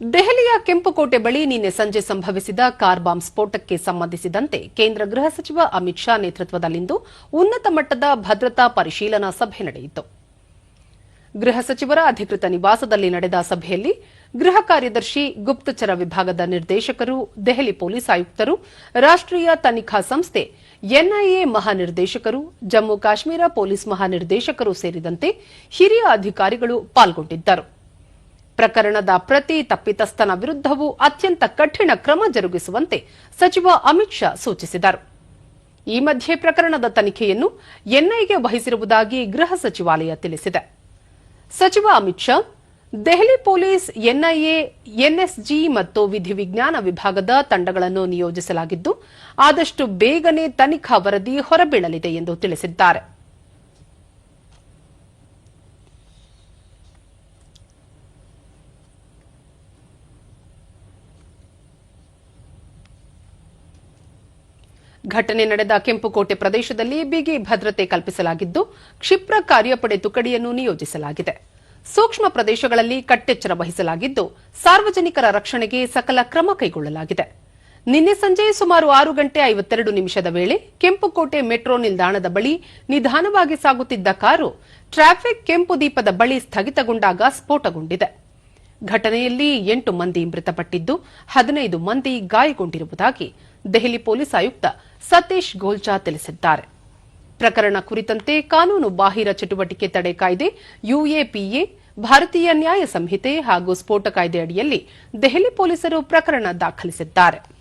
ದೆಹಲಿಯ ಕೆಂಪುಕೋಟೆ ಬಳಿ ನಿನ್ನೆ ಸಂಜೆ ಸಂಭವಿಸಿದ ಕಾರ್ ಬಾಂಬ್ ಸ್ಫೋಟಕ್ಕೆ ಸಂಬಂಧಿಸಿದಂತೆ ಕೇಂದ್ರ ಗೃಹ ಸಚಿವ ಅಮಿತ್ ಶಾ ನೇತೃತ್ವದಲ್ಲಿಂದು ಉನ್ನತ ಮಟ್ಟದ ಭದ್ರತಾ ಪರಿಶೀಲನಾ ಸಭೆ ನಡೆಯಿತು. ಗೃಹ ಸಚಿವರ ಅಧಿಕೃತ ನಿವಾಸದಲ್ಲಿ ನಡೆದ ಸಭೆಯಲ್ಲಿ ಗೃಹ ಕಾರ್ಯದರ್ಶಿ ಗುಪ್ತಚರ ವಿಭಾಗದ ನಿರ್ದೇಶಕರು, ದೆಹಲಿ ಪೊಲೀಸ್ ಆಯುಕ್ತರು ರಾಷ್ಟೀಯ ತನಿಖಾ ಸಂಸ್ಥೆ, ಎನ್ಐಎ ಮಹಾನಿರ್ದೇಶಕರು, ಜಮ್ಮು ಕಾಶ್ಮೀರ ಪೊಲೀಸ್ ಮಹಾನಿರ್ದೇಶಕರು ಸೇರಿದಂತೆ ಹಿರಿಯ ಅಧಿಕಾರಿಗಳು ಪಾಲ್ಗೊಂಡಿದ್ದರು. ಪ್ರಕರಣದ ಪ್ರತಿ ತಪ್ಪಿತಸ್ಥನ ವಿರುದ್ಧವೂ ಅತ್ಯಂತ ಕಠಿಣ ಕ್ರಮ ಜರುಗಿಸುವಂತೆ ಸಚಿವ ಅಮಿತ್ ಶಾ ಸೂಚಿಸಿದರು. ಈ ಮಧ್ಯೆ ಪ್ರಕರಣದ ತನಿಖೆಯನ್ನು ಎನ್ಐಗೆ ವಹಿಸಿರುವುದಾಗಿ ಗೃಹ ಸಚಿವಾಲಯ ತಿಳಿಸಿದೆ. ಸಚಿವ Amit Shah, Delhi police, NIA, NSG ಮತ್ತು ವಿಧಿವಿಜ್ಞಾನ ವಿಭಾಗದ ತಂಡಗಳನ್ನು ನಿಯೋಜಿಸಲಾಗಿದ್ದು, ಆದಷ್ಟು ಬೇಗನೆ ತನಿಖಾ ವರದಿ ಹೊರಬೀಳಲಿದೆ ಎಂದು ತಿಳಿಸಿದ್ದಾರೆ. ಘಟನೆ ನಡೆದ ಕೆಂಪುಕೋಟೆ ಪ್ರದೇಶದಲ್ಲಿ ಬಿಗಿ ಭದ್ರತೆ ಕಲ್ಪಿಸಲಾಗಿದ್ದು, ಕ್ಷಿಪ್ರ ಕಾರ್ಯಪಡೆ ತುಕಡಿಯನ್ನು ನಿಯೋಜಿಸಲಾಗಿದೆ. ಸೂಕ್ಷ್ಮ ಪ್ರದೇಶಗಳಲ್ಲಿ ಕಟ್ಟೆಚ್ಚರ ವಹಿಸಲಾಗಿದ್ದು, ಸಾರ್ವಜನಿಕರ ರಕ್ಷಣೆಗೆ ಸಕಲ ಕ್ರಮ ಕೈಗೊಳ್ಳಲಾಗಿದೆ. ನಿನ್ನೆ ಸಂಜೆ ಸುಮಾರು ಆರು ಗಂಟೆ ಐವತ್ತೆರಡು ನಿಮಿಷದ ವೇಳೆ ಕೆಂಪುಕೋಟೆ ಮೆಟ್ರೋ ನಿಲ್ದಾಣದ ಬಳಿ ನಿಧಾನವಾಗಿ ಸಾಗುತ್ತಿದ್ದ ಕಾರು ಟ್ರಾಫಿಕ್ ಕೆಂಪು ದೀಪದ ಬಳಿ ಸ್ಥಗಿತಗೊಂಡಾಗ ಸ್ಫೋಟಗೊಂಡಿದೆ. ಘಟನೆಯಲ್ಲಿ ಎಂಟು ಮಂದಿ ಮೃತಪಟ್ಟಿದ್ದು ಹದಿನೈದು ಮಂದಿ ಗಾಯಗೊಂಡಿರುವುದಾಗಿ ದೆಹಲಿ ಪೊಲೀಸ್ ಆಯುಕ್ತ ಸತೀಶ್ ಗೋಲ್ಚಾ ತಿಳಿಸಿದ್ದಾರೆ. ಪ್ರಕರಣ ಕುರಿತಂತೆ ಕಾನೂನು ಬಾಹಿರ ಚಟುವಟಿಕೆ ತಡೆ ಕಾಯ್ದೆ, ಯುಎಪಿಎ, ಭಾರತೀಯ ನ್ಯಾಯ ಸಂಹಿತೆ ಹಾಗೂ ಸ್ಫೋಟ ಕಾಯ್ದೆ ಅಡಿಯಲ್ಲಿ ದೆಹಲಿ ಪೊಲೀಸರು ಪ್ರಕರಣ ದಾಖಲಿಸಿದ್ದಾರೆ.